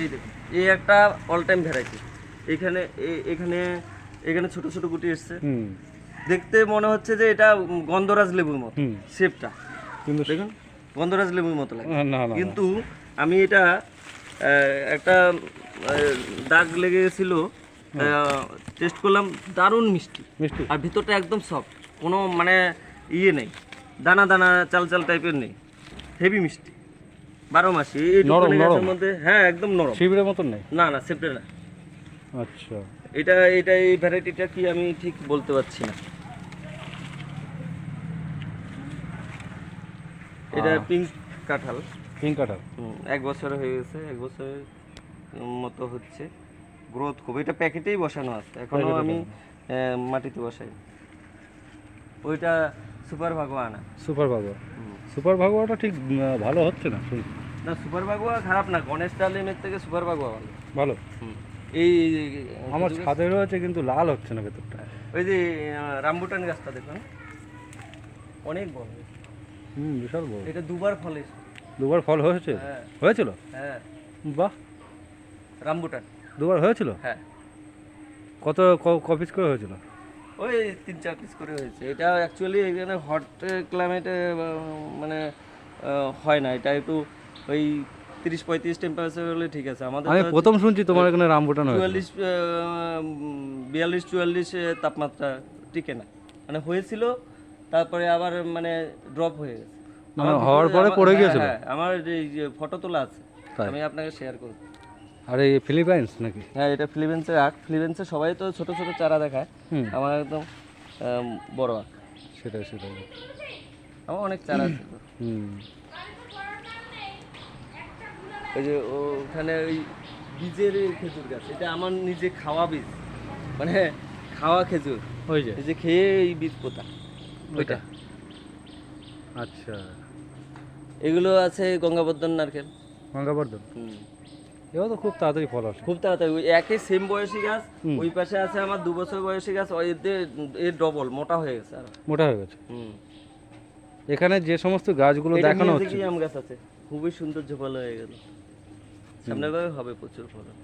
এই দেখুন এই একটা অল টাইম ভ্যারাইটি এখানে এখানে এখানে ছোট ছোট গুটি এসছে। দেখতে মনে হচ্ছে যে এটা গন্ধরাজ লেবুর মতো শেপটা কিন্তু দেখুন গন্ধরাজ লেবুর মতো লাগে। কিন্তু আমি এটা একটা দাগ লেগে গেছিল টেস্ট করলাম দারুণ মিষ্টি। মিষ্টি। আর ভিতরটা একদম সফট কোনো মানে ইয়ে নেই দানা দানা চাল চাল টাইপের নেই। হেভি মিষ্টি। বারো মাসি নরম, নরম। হ্যাঁ একদম নরম। শিবিরের মতন নেই? না না সেপ্টে না। আচ্ছা। এটা এটা এই ভ্যারাইটিটা কি আমি ঠিক বলতে পারছি না। এটা পিঙ্ক কাঁঠাল। পিঙ্ক হুম, এক বছর হয়ে গেছে এক বছরের মতো হচ্ছে। গ্রোথ খুব এটা প্যাকেটেই বসানো আছে। এখনও আমি মাটিতে বসাই। ওইটা সুপার ভাগোয়া সুপার ভাগোয়া সুপার ভাগোয়াটা ঠিক ভালো হচ্ছে না? না সুপার ভাগোয়া খারাপ না গণেশ ডালিমের থেকে সুপার ভাগোয়া ভালো। ভালো? এই আমার ছাদে রয়েছে কিন্তু লাল হচ্ছে না ভেতরটা। ওই যে রামবুটান গাছটা দেখুন। অনেক বড়। হুম বিশাল বড়। এটা দুবার ফলে দুবার ফল হয়েছে? হ্যাঁ। হয়েছিল? হ্যাঁ। বাহ। রামবুটান। দুবার হয়েছিল? হ্যাঁ। কত কপিস করে হয়েছিল? ওই তিন চার পিস করে হয়েছে। এটা অ্যাকচুয়ালি এখানে হট ক্লাইমেটে মানে হয় না। এটা একটু ওই তিরিশ পঁয়ত্রিশ টেম্পারেচার হলে ঠিক আছে। আমাদের আমি প্রথম শুনছি তোমার এখানে রামবুটান চুয়াল্লিশ বিয়াল্লিশ চুয়াল্লিশ তাপমাত্রা টিকে না। মানে হয়েছিল তারপরে আবার মানে ড্রপ হয়ে গেছে। মানে আমার হওয়ার পরে পড়ে হ্যাঁ, গিয়েছিল? হ্যাঁ, আমার এই যে ফটো তোলা আছে আমি আপনাকে শেয়ার করব। আর এই ফিলিপাইন্স নাকি? হ্যাঁ এটা ফিলিপেন্সের আখ। ফিলিপেন্সে সবাই তো ছোট ছোট চারা দেখায়। আমার একদম বড় আখ। সেটাই সেটাই। আমার অনেক চারা আছে। হুম। ওই যে ওখানে ওই বীজের খেজুর গাছ এটা আমার নিজে খাওয়া বীজ। মানে খাওয়া খেজুর। ওই যে। এই যে খেয়ে এই বীজ পোতা। ওইটা। আচ্ছা। এগুলো আছে গঙ্গাবর্ধন নারকেল। গঙ্গাবর্ধন? হুম। এও তো খুব তাড়াতাড়ি ফল আসে। খুব তাড়াতাড়ি। ওই একই সেম বয়সী গাছ ওই পাশে আছে আমার দু বছর বয়সী গাছ ওই এর ডবল মোটা হয়ে গেছে আর। মোটা হয়ে গেছে। হুম। এখানে যে সমস্ত গাছগুলো দেখানো হচ্ছে। আম গাছ আছে। খুবই সুন্দর ঝোপালো হয়ে গেল। সামনে ভাবে হবে প্রচুর ফলন।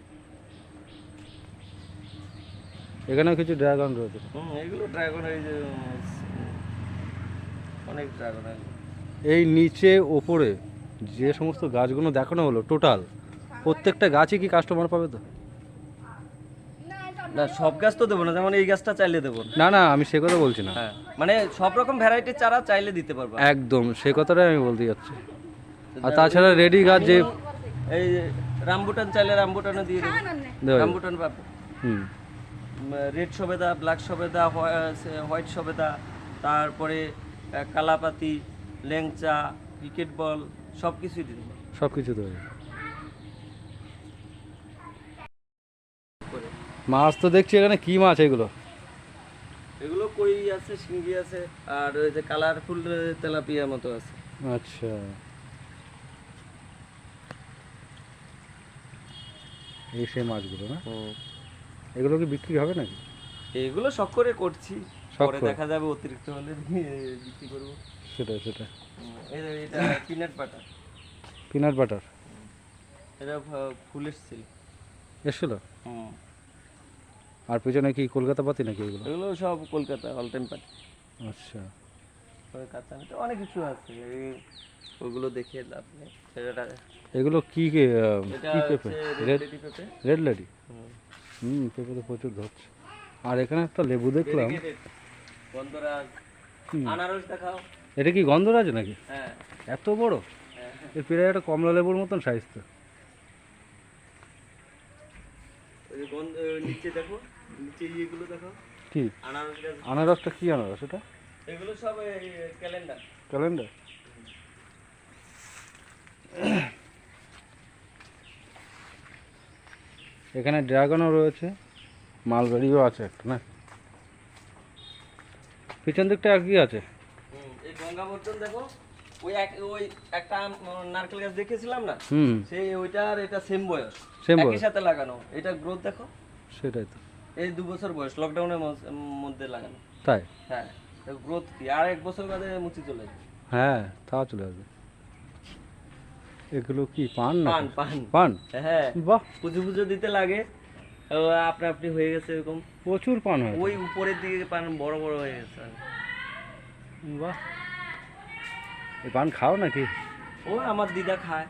এখানেও কিছু ড্রাগন রয়েছে? হুম এগুলো ড্রাগন এই যে অনেক ড্রাগন এই নিচে ওপরে যে সমস্ত গাছগুলো দেখানো হলো টোটাল প্রত্যেকটা গাছই কি কাস্টমার পাবে তো? না সব গাছ তো দেবো না যেমন এই গাছটা চাইলে দেবো না। না আমি সে কথা বলছি না। হ্যাঁ মানে সব রকম ভ্যারাইটির চারা চাইলে দিতে পারব। একদম সে কথাটাই আমি বলতে যাচ্ছি। আর তাছাড়া রেডি গাছ যে এই রামবুটান চাইলে রামবুটানও দিয়ে দেবো। রামবুটান পাবে। হুম। রেড সবেদা ব্ল্যাক সবেদা হোয়াইট সবেদা তারপরে কালাপাতি ল্যাংচা ক্রিকেট বল সব কিছুই দিতে পারব সব কিছু হয়ে। করে। মাছ তো দেখছি এখানে কি মাছ এগুলো? এগুলো কই আছে শিঙ্গি আছে আর ওই যে কালারফুল তেলাপিয়ার মতো আছে। আচ্ছা। এই সেই মাছগুলো না? এগুলো কি বিক্রি হবে নাকি? এগুলো শখ করে করছি। পরে দেখা যাবে অতিরিক্ত হলে বিক্রি করব। এই যে এটা পিনাট বাটার পিনাট বাটার এটা ফুল এসছিল? এসছিল আর পেছনে কি কলকাতা পাতি নাকি এগুলো? এগুলো সব কলকাতা অল টাইম পার্টি আচ্ছা। কাঁচা মিঠা অনেক কিছু আছে। ওগুলো দেখে লাভ নেই। এগুলো কি কি পেঁপে? Red red lady red lady? হুম। পেঁপে তো প্রচুর ধরছে। আর এখানে একটা লেবু দেখলাম। গন্ধরাজ। আনারস দেখাও। এটা কি গন্ধরাজ নাকি? হ্যাঁ। এত বড়? হ্যাঁ। এর প্রায় একটা কমলা লেবুর মতন সাইজ তো। নিচে দেখো নিচে ইয়েগুলো দেখো। কি? আনারস আনারসটা কি আনারস এটা? এগুলো সব ক্যালেন্ডার ক্যালেন্ডার? এখানে ড্রাগনও রয়েছে মালবেরিও আছে একটা না? পিছন দিকটা আর কি আছে? এই গঙ্গাবর্ধন দেখো ওই এক ওই একটা নারকেল গাছ দেখেছিলাম না? হুম। সেই ওইটা আর এটা সেম বয়স। একই সাথে লাগানো এটা গ্রোথ দেখো। সেটাই তো। এই দু বছর বয়স লকডাউনের মধ্যে লাগানো। তাই? হ্যাঁ। গ্রোথ কি? আর এক বছর বাদে মুচি চলে যাবে হ্যাঁ তা চলে আসবে। এগুলো কি পান না পান পান। পান? হ্যাঁ। বাহ। পুজো পুজো দিতে লাগে। আপনা আপনি হয়ে গেছে এরকম। প্রচুর পান হয় ওই উপরের দিকে পান বড় বড় হয়ে গেছে। বাহ। এই পান খাও নাকি? ও আমার দিদা খায়।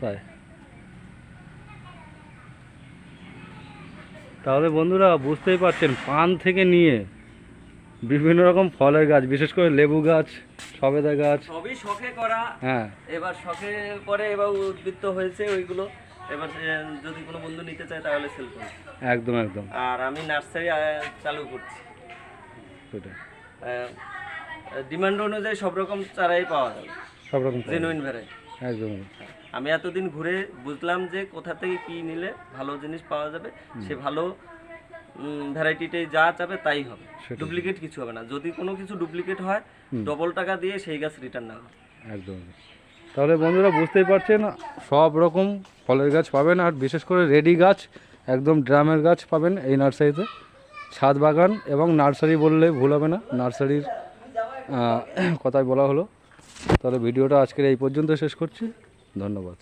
তাই? তাহলে বন্ধুরা বুঝতেই পারছেন পান থেকে নিয়ে বিভিন্ন রকম ফলের গাছ বিশেষ করে লেবু গাছ সবেদা গাছ। সবই শখে করা। হ্যাঁ। এবার শখে পরে এবার উদ্বৃত্ত হয়েছে ওইগুলো। এবার যদি কোনো বন্ধু নিতে চায় তাহলে সেল করবে। একদম একদম। আর আমি নার্সারি চালু করছি। ডিমান্ড অনুযায়ী সব রকম চারাই পাওয়া যাবে। সব রকম জেনুইন ভ্যারাইটি একদম আমি এতদিন ঘুরে বুঝলাম যে কোথা থেকে কি নিলে ভালো জিনিস পাওয়া যাবে। সে ভালো ভ্যারাইটিটাই যা চাবে তাই হবে। ডুপ্লিকেট কিছু হবে না। যদি কোনো কিছু ডুপ্লিকেট হয় ডবল টাকা দিয়ে সেই গাছ রিটার্ন না একদম। তাহলে বন্ধুরা বুঝতেই পারছেন সব রকম ফলের গাছ পাবেন আর বিশেষ করে রেডি গাছ একদম ড্রামের গাছ পাবেন এই নার্সারিতে। ছাদ বাগান এবং নার্সারি বললে ভুল হবে না নার্সারির কথাই বলা হলো। তাহলে ভিডিওটা আজকের এই পর্যন্ত শেষ করছি। ধন্যবাদ।